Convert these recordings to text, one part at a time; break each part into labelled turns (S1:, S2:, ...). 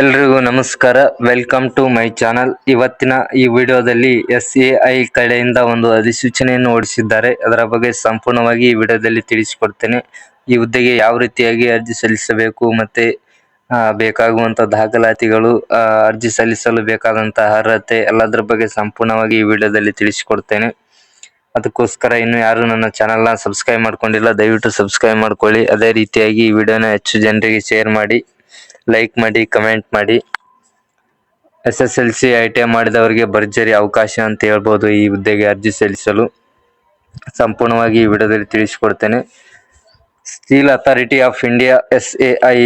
S1: ಎಲ್ರಿಗೂ ನಮಸ್ಕಾರ. Welcome to my channel ಇವತ್ತಿನ ಈ ವಿಡಿಯೋದಲ್ಲಿ ಎಸ್ ಎ ಐ ಕಡೆಯಿಂದ ಒಂದು ಅಧಿಸೂಚನೆಯನ್ನು ಹೊಡಿಸಿದ್ದಾರೆ ಅದರ ಬಗ್ಗೆ ಸಂಪೂರ್ಣವಾಗಿ ಈ ವಿಡಿಯೋದಲ್ಲಿ ತಿಳಿಸಿಕೊಡ್ತೇನೆ. ಈ ಹುದ್ದೆಗೆ ಯಾವ ರೀತಿಯಾಗಿ ಅರ್ಜಿ ಸಲ್ಲಿಸಬೇಕು ಮತ್ತೆ ಬೇಕಾಗುವಂಥ ದಾಖಲಾತಿಗಳು ಅರ್ಜಿ ಸಲ್ಲಿಸಲು ಬೇಕಾದಂತಹ ಅರ್ಹತೆ ಎಲ್ಲದರ ಬಗ್ಗೆ ಸಂಪೂರ್ಣವಾಗಿ ಈ ವಿಡಿಯೋದಲ್ಲಿ ತಿಳಿಸಿಕೊಡ್ತೇನೆ. ಅದಕ್ಕೋಸ್ಕರ ಇನ್ನು ಯಾರು ನನ್ನ ಚಾನಲ್ನ ಸಬ್ಸ್ಕ್ರೈಬ್ ಮಾಡ್ಕೊಂಡಿಲ್ಲ, ದಯವಿಟ್ಟು ಸಬ್ಸ್ಕ್ರೈಬ್ ಮಾಡ್ಕೊಳ್ಳಿ. ಅದೇ ರೀತಿಯಾಗಿ ಈ ವಿಡಿಯೋನ ಹೆಚ್ಚು ಜನರಿಗೆ ಶೇರ್ ಮಾಡಿ. ಲೈಕ್ ಮಾಡಿ ಕಮೆಂಟ್ ಮಾಡಿ. S S L C I T I ಮಾಡಿದವರಿಗೆ ಭರ್ಜರಿ ಅವಕಾಶ ಅಂತ ಹೇಳ್ಬೋದು ಈ ಹುದ್ದೆಗೆ ಅರ್ಜಿ ಸಲ್ಲಿಸಲು. ಸಂಪೂರ್ಣವಾಗಿ ಈ ವಿಡಿಯೋದಲ್ಲಿ ತಿಳಿಸಿಕೊಡ್ತೇನೆ. Steel authority of India S A I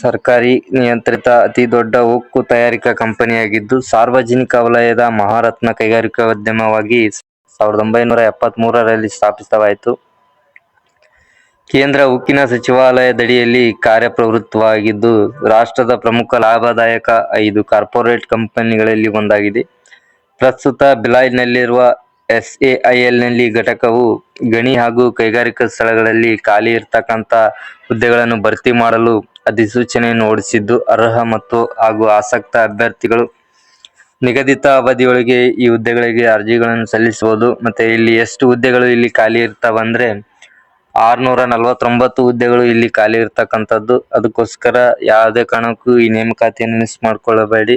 S1: ಸರ್ಕಾರಿ ನಿಯಂತ್ರಿತ ಅತಿ ದೊಡ್ಡ ಉಕ್ಕು ತಯಾರಿಕಾ ಕಂಪನಿಯಾಗಿದ್ದು ಸಾರ್ವಜನಿಕ ವಲಯದ ಮಹಾರತ್ನ ಕೈಗಾರಿಕೋದ್ಯಮವಾಗಿ ಸಾವಿರದ ಒಂಬೈನೂರ ಎಪ್ಪತ್ತ್ ಮೂರರಲ್ಲಿ ಸ್ಥಾಪಿತವಾಯಿತು. ಕೇಂದ್ರ ಉಕ್ಕಿನ ಸಚಿವಾಲಯದಡಿಯಲ್ಲಿ ಕಾರ್ಯಪ್ರವೃತ್ತವಾಗಿದ್ದು, ರಾಷ್ಟ್ರದ ಪ್ರಮುಖ ಲಾಭದಾಯಕ ಐದು ಕಾರ್ಪೊರೇಟ್ ಕಂಪನಿಗಳಲ್ಲಿ ಒಂದಾಗಿದೆ. ಪ್ರಸ್ತುತ ಬಿಲಾಯ್ನಲ್ಲಿರುವ ನಲ್ಲಿ ಘಟಕವು ಗಣಿ ಹಾಗೂ ಕೈಗಾರಿಕಾ ಸ್ಥಳಗಳಲ್ಲಿ ಖಾಲಿ ಇರತಕ್ಕಂತ ಹುದ್ದೆಗಳನ್ನು ಭರ್ತಿ ಮಾಡಲು ಅಧಿಸೂಚನೆಯನ್ನು ಹೊರಡಿಸಿದ್ದು, ಅರ್ಹ ಮತ್ತು ಹಾಗೂ ಆಸಕ್ತ ಅಭ್ಯರ್ಥಿಗಳು ನಿಗದಿತ ಅವಧಿಯೊಳಗೆ ಈ ಹುದ್ದೆಗಳಿಗೆ ಅರ್ಜಿಗಳನ್ನು ಸಲ್ಲಿಸಬಹುದು. ಮತ್ತೆ ಇಲ್ಲಿ ಎಷ್ಟು ಹುದ್ದೆಗಳು ಇಲ್ಲಿ ಖಾಲಿ ಇರ್ತಾವಂದ್ರೆ ಆರ್ನೂರ ನಲವತ್ತೊಂಬತ್ತು ಹುದ್ದೆಗಳು ಇಲ್ಲಿ ಖಾಲಿ ಇರ್ತಕ್ಕಂಥದ್ದು. ಅದಕ್ಕೋಸ್ಕರ ಯಾವುದೇ ಕಾರಣಕ್ಕೂ ಈ ನೇಮಕಾತಿಯನ್ನು ಮಿಸ್ ಮಾಡ್ಕೊಳ್ಳಬೇಡಿ.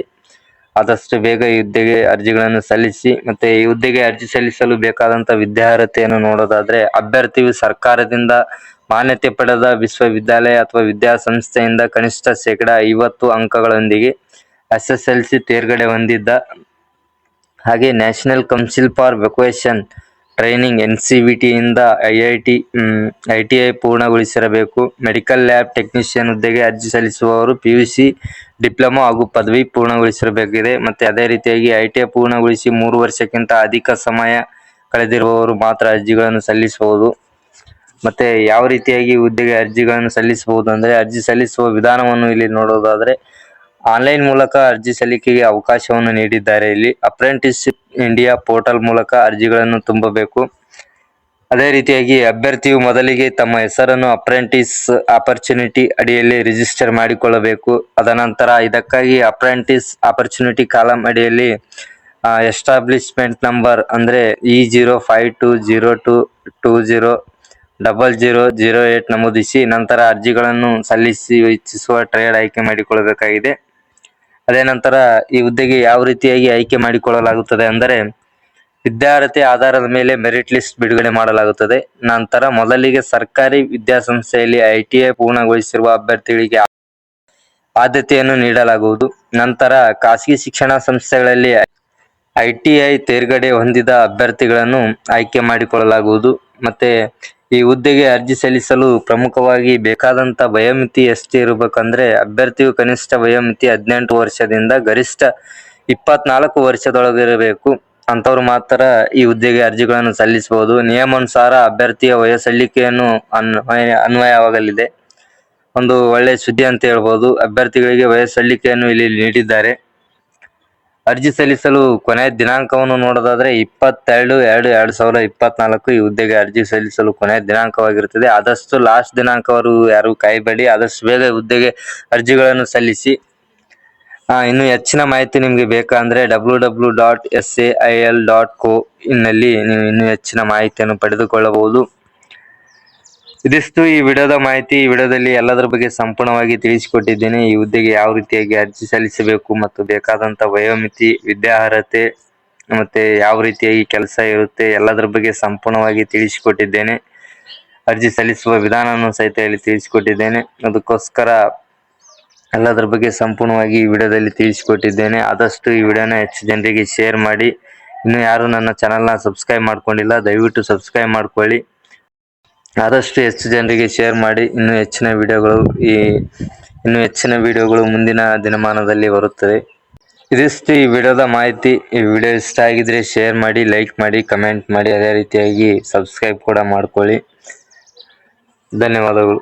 S1: ಆದಷ್ಟು ಬೇಗ ಈ ಹುದ್ದೆಗೆ ಅರ್ಜಿಗಳನ್ನು ಸಲ್ಲಿಸಿ ಮತ್ತೆ ಈ ಹುದ್ದೆಗೆ ಅರ್ಜಿ ಸಲ್ಲಿಸಲು ಬೇಕಾದಂತ ವಿದ್ಯಾರ್ಹತೆಯನ್ನು ನೋಡೋದಾದ್ರೆ ಅಭ್ಯರ್ಥಿಯು ಸರ್ಕಾರದಿಂದ ಮಾನ್ಯತೆ ಪಡೆದ ವಿಶ್ವವಿದ್ಯಾಲಯ ಅಥವಾ ವಿದ್ಯಾಸಂಸ್ಥೆಯಿಂದ ಕನಿಷ್ಠ ಶೇಕಡ ಐವತ್ತು ಅಂಕಗಳೊಂದಿಗೆ ಎಸ್ ಎಸ್ ಎಲ್ ಸಿ ತೇರ್ಗಡೆ ಹೊಂದಿದ್ದ ಹಾಗೆ national council for vocation training N C V ಟಿಯಿಂದ I I T I T I ಪೂರ್ಣಗೊಳಿಸಿರಬೇಕು. Medical lab technician ಹುದ್ದೆಗೆ ಅರ್ಜಿ ಸಲ್ಲಿಸುವವರು ಪಿ ಯು ಸಿ ಡಿಪ್ಲೊಮಾ ಹಾಗೂ ಪದವಿ ಪೂರ್ಣಗೊಳಿಸಿರಬೇಕಿದೆ. ಮತ್ತು ಅದೇ ರೀತಿಯಾಗಿ ಐ ಟಿ ಐ ಪೂರ್ಣಗೊಳಿಸಿ ಮೂರು ವರ್ಷಕ್ಕಿಂತ ಅಧಿಕ ಸಮಯ ಕಳೆದಿರುವವರು ಮಾತ್ರ ಅರ್ಜಿಗಳನ್ನು ಸಲ್ಲಿಸಬಹುದು. ಮತ್ತು ಯಾವ ರೀತಿಯಾಗಿ ಹುದ್ದೆಗೆ ಅರ್ಜಿಗಳನ್ನು ಸಲ್ಲಿಸಬಹುದು ಅಂದರೆ ಅರ್ಜಿ ಸಲ್ಲಿಸುವ ವಿಧಾನವನ್ನು ಇಲ್ಲಿ ನೋಡೋದಾದ್ರೆ ಆನ್ಲೈನ್ ಮೂಲಕ ಅರ್ಜಿ ಸಲ್ಲಿಕೆಗೆ ಅವಕಾಶವನ್ನು ನೀಡಿದ್ದಾರೆ. ಇಲ್ಲಿ ಅಪ್ರೆಂಟಿಸ್ಶಿಪ್ ಇಂಡಿಯಾ ಪೋರ್ಟಲ್ ಮೂಲಕ ಅರ್ಜಿಗಳನ್ನು ತುಂಬಬೇಕು. ಅದೇ ರೀತಿಯಾಗಿ ಅಭ್ಯರ್ಥಿಯು ಮೊದಲಿಗೆ ತಮ್ಮ ಹೆಸರನ್ನು ಅಪ್ರೆಂಟಿಸ್ ಆಪರ್ಚುನಿಟಿ ಅಡಿಯಲ್ಲಿ ರಿಜಿಸ್ಟರ್ ಮಾಡಿಕೊಳ್ಳಬೇಕು. ಅದನಂತರ ಇದಕ್ಕಾಗಿ ಅಪ್ರೆಂಟಿಸ್ ಆಪರ್ಚುನಿಟಿ ಕಾಲಂ ಅಡಿಯಲ್ಲಿ ಎಸ್ಟಾಬ್ಲಿಷ್ಮೆಂಟ್ ನಂಬರ್ ಅಂದ್ರೆ E zero five two zero two two zero double zero zero eight ನಮೂದಿಸಿ ನಂತರ ಅರ್ಜಿಗಳನ್ನು ಸಲ್ಲಿಸಿ ಇಚ್ಛಿಸುವ ಟ್ರೇಡ್ ಆಯ್ಕೆ ಮಾಡಿಕೊಳ್ಳಬೇಕಾಗಿದೆ. ಅದೇ ನಂತರ ಈ ಹುದ್ದೆಗೆ ಯಾವ ರೀತಿಯಾಗಿ ಆಯ್ಕೆ ಮಾಡಿಕೊಳ್ಳಲಾಗುತ್ತದೆ ಅಂದರೆ ವಿದ್ಯಾರ್ಹತೆ ಆಧಾರದ ಮೇಲೆ ಮೆರಿಟ್ ಲಿಸ್ಟ್ ಬಿಡುಗಡೆ ಮಾಡಲಾಗುತ್ತದೆ. ನಂತರ ಮೊದಲಿಗೆ ಸರ್ಕಾರಿ ವಿದ್ಯಾಸಂಸ್ಥೆಯಲ್ಲಿ ಐ ಟಿ ಐ ಪೂರ್ಣಗೊಳಿಸಿರುವ ಅಭ್ಯರ್ಥಿಗಳಿಗೆ ಆದ್ಯತೆಯನ್ನು ನೀಡಲಾಗುವುದು. ನಂತರ ಖಾಸಗಿ ಶಿಕ್ಷಣ ಸಂಸ್ಥೆಗಳಲ್ಲಿ ಐ ಟಿ ಐ ತೇರ್ಗಡೆ ಹೊಂದಿದ ಅಭ್ಯರ್ಥಿಗಳನ್ನು ಆಯ್ಕೆ ಮಾಡಿಕೊಳ್ಳಲಾಗುವುದು. ಮತ್ತೆ ಈ ಹುದ್ದೆಗೆ ಅರ್ಜಿ ಸಲ್ಲಿಸಲು ಪ್ರಮುಖವಾಗಿ ಬೇಕಾದಂತ ವಯೋಮಿತಿ ಎಷ್ಟು ಇರಬೇಕಂದ್ರೆ ಅಭ್ಯರ್ಥಿಯು ಕನಿಷ್ಠ ವಯೋಮಿತಿ ಹದಿನೆಂಟು ವರ್ಷದಿಂದ ಗರಿಷ್ಠ ಇಪ್ಪತ್ನಾಲ್ಕು ವರ್ಷದೊಳಗಿರಬೇಕು ಅಂತವ್ರು ಮಾತ್ರ ಈ ಹುದ್ದೆಗೆ ಅರ್ಜಿಗಳನ್ನು ಸಲ್ಲಿಸಬಹುದು. ನಿಯಮಾನುಸಾರ ಅಭ್ಯರ್ಥಿಯ ವಯೋಸಲ್ಲಿಕೆಯನ್ನು ಅನ್ವಯ, ಅನ್ವಯವಾಗಲಿದೆ. ಒಂದು ಒಳ್ಳೆ ಸುದ್ದಿ ಅಂತ ಹೇಳ್ಬೋದು. ಅಭ್ಯರ್ಥಿಗಳಿಗೆ ವಯಸ್ಸಲ್ಲಿಕೆಯನ್ನು ಇಲ್ಲಿ ನೀಡಿದ್ದಾರೆ. ಅರ್ಜಿ ಸಲ್ಲಿಸಲು ಕೊನೆಯ ದಿನಾಂಕವನ್ನು ನೋಡೋದಾದ್ರೆ ಇಪ್ಪತ್ತೆರಡು ಎರಡು ಎರಡ್ ಸಾವಿರದ ಇಪ್ಪತ್ನಾಲ್ಕು ಈ ಹುದ್ದೆಗೆ ಅರ್ಜಿ ಸಲ್ಲಿಸಲು ಕೊನೆಯ ದಿನಾಂಕವಾಗಿರುತ್ತದೆ. ಆದಷ್ಟು ಲಾಸ್ಟ್ ದಿನಾಂಕವರು ಯಾರು ಕಾಯಬೇಡಿ. ಆದಷ್ಟು ಬೇಗ ಹುದ್ದೆಗೆ ಅರ್ಜಿಗಳನ್ನು ಸಲ್ಲಿಸಿ. ಇನ್ನು ಹೆಚ್ಚಿನ ಮಾಹಿತಿ ನಿಮಗೆ ಬೇಕಂದ್ರೆ W W dot S A I L dot co ಇನ್ನಲ್ಲಿ ನೀವು ಇನ್ನೂ ಹೆಚ್ಚಿನ ಮಾಹಿತಿಯನ್ನು ಪಡೆದುಕೊಳ್ಳಬಹುದು. ಇದಿಷ್ಟು ಈ ವಿಡಿಯೋದ ಮಾಹಿತಿ, ಈ ವಿಡಿಯೋದಲ್ಲಿ ಎಲ್ಲದರ ಬಗ್ಗೆ ಸಂಪೂರ್ಣವಾಗಿ ತಿಳಿಸಿಕೊಟ್ಟಿದ್ದೇನೆ. ಈ ಹುದ್ದೆಗೆ ಯಾವ ರೀತಿಯಾಗಿ ಅರ್ಜಿ ಸಲ್ಲಿಸಬೇಕು ಮತ್ತು ಬೇಕಾದಂತ ವಯೋಮಿತಿ ವಿದ್ಯಾರ್ಹತೆ ಮತ್ತೆ ಯಾವ ರೀತಿಯಾಗಿ ಕೆಲಸ ಇರುತ್ತೆ ಎಲ್ಲದರ ಬಗ್ಗೆ ಸಂಪೂರ್ಣವಾಗಿ ತಿಳಿಸಿಕೊಟ್ಟಿದ್ದೇನೆ. ಅರ್ಜಿ ಸಲ್ಲಿಸುವ ವಿಧಾನವನ್ನು ಸಹಿತ ಇಲ್ಲಿ ತಿಳಿಸಿಕೊಟ್ಟಿದ್ದೇನೆ. ಅದಕ್ಕೋಸ್ಕರ ಎಲ್ಲದರ ಬಗ್ಗೆ ಸಂಪೂರ್ಣವಾಗಿ ಈ ವಿಡಿಯೋದಲ್ಲಿ ತಿಳಿಸಿಕೊಟ್ಟಿದ್ದೇನೆ. ಆದಷ್ಟು ಈ ವಿಡಿಯೋನ ಹೆಚ್ಚು ಜನರಿಗೆ ಶೇರ್ ಮಾಡಿ. ಇನ್ನು ಯಾರು ನನ್ನ ಚಾನಲ್ನ ಸಬ್ಸ್ಕ್ರೈಬ್ ಮಾಡ್ಕೊಂಡಿಲ್ಲ, ದಯವಿಟ್ಟು ಸಬ್ಸ್ಕ್ರೈಬ್ ಮಾಡ್ಕೊಳ್ಳಿ. ಆದಷ್ಟು ಹೆಚ್ಚು ಜನರಿಗೆ ಶೇರ್ ಮಾಡಿ ಇನ್ನೂ ಹೆಚ್ಚಿನ ವಿಡಿಯೋಗಳು ಈ ಇನ್ನೂ ಹೆಚ್ಚಿನ ವಿಡಿಯೋಗಳು ಮುಂದಿನ ದಿನಮಾನದಲ್ಲಿ ಬರುತ್ತದೆ ಇದಿಷ್ಟು ಈ ವಿಡಿಯೋದ ಮಾಹಿತಿ. ಈ ವಿಡಿಯೋ ಇಷ್ಟ ಆಗಿದ್ರೆ ಶೇರ್ ಮಾಡಿ ಲೈಕ್ ಮಾಡಿ ಕಮೆಂಟ್ ಮಾಡಿ, ಅದೇ ರೀತಿಯಾಗಿ ಸಬ್ಸ್ಕ್ರೈಬ್ ಕೂಡ ಮಾಡ್ಕೊಳ್ಳಿ. ಧನ್ಯವಾದಗಳು.